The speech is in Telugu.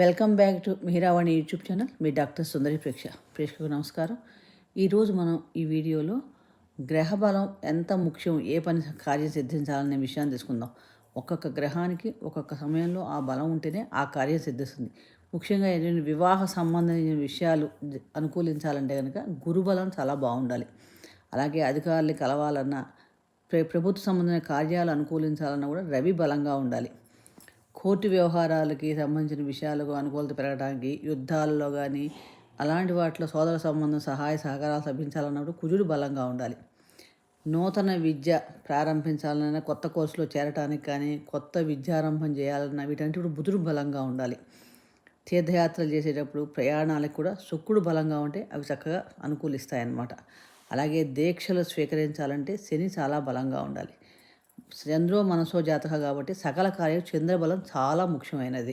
Welcome back to Meeravani YouTube channel. Me doctor Sundari ప్రేక్ష. ప్రేక్షకు నమస్కారం. ఈరోజు మనం ఈ వీడియోలో గ్రహ బలం ఎంత ముఖ్యం ఏ పని కార్యం సిద్ధించాలనే విషయాన్ని తీసుకుందాం ఒక్కొక్క గ్రహానికి ఒక్కొక్క సమయంలో ఆ బలం ఉంటేనే ఆ కార్యం సిద్ధిస్తుంది. ముఖ్యంగా ఏదైనా వివాహ సంబంధించిన విషయాలు అనుకూలించాలంటే కనుక గురుబలం చాలా బాగుండాలి. అలాగే అధికారులు కలవాలన్నా ప్ర ప్రభుత్వ సంబంధమైన కార్యాలు అనుకూలించాలన్నా కూడా రవి బలంగా ఉండాలి. కోర్టు వ్యవహారాలకి సంబంధించిన విషయాలకు అనుకూలత పెరగడానికి యుద్ధాలలో కానీ అలాంటి వాటిలో సోదర సంబంధం సహాయ సహకారాలు లభించాలన్నప్పుడు కుజుడు బలంగా ఉండాలి. నూతన విద్య ప్రారంభించాలన్నా కొత్త కోర్సులో చేరటానికి కానీ కొత్త విద్యారంభం చేయాలన్నా వీటన్నిటి బుధుడు బలంగా ఉండాలి. తీర్థయాత్రలు చేసేటప్పుడు ప్రయాణాలకు కూడా శుక్రుడు బలంగా ఉంటే అవి చక్కగా అనుకూలిస్తాయన్నమాట. అలాగే దీక్షలు స్వీకరించాలంటే శని చాలా బలంగా ఉండాలి. చంద్రో మనసో జాతక కాబట్టి సకల కార్యం చంద్రబలం చాలా ముఖ్యమైనది.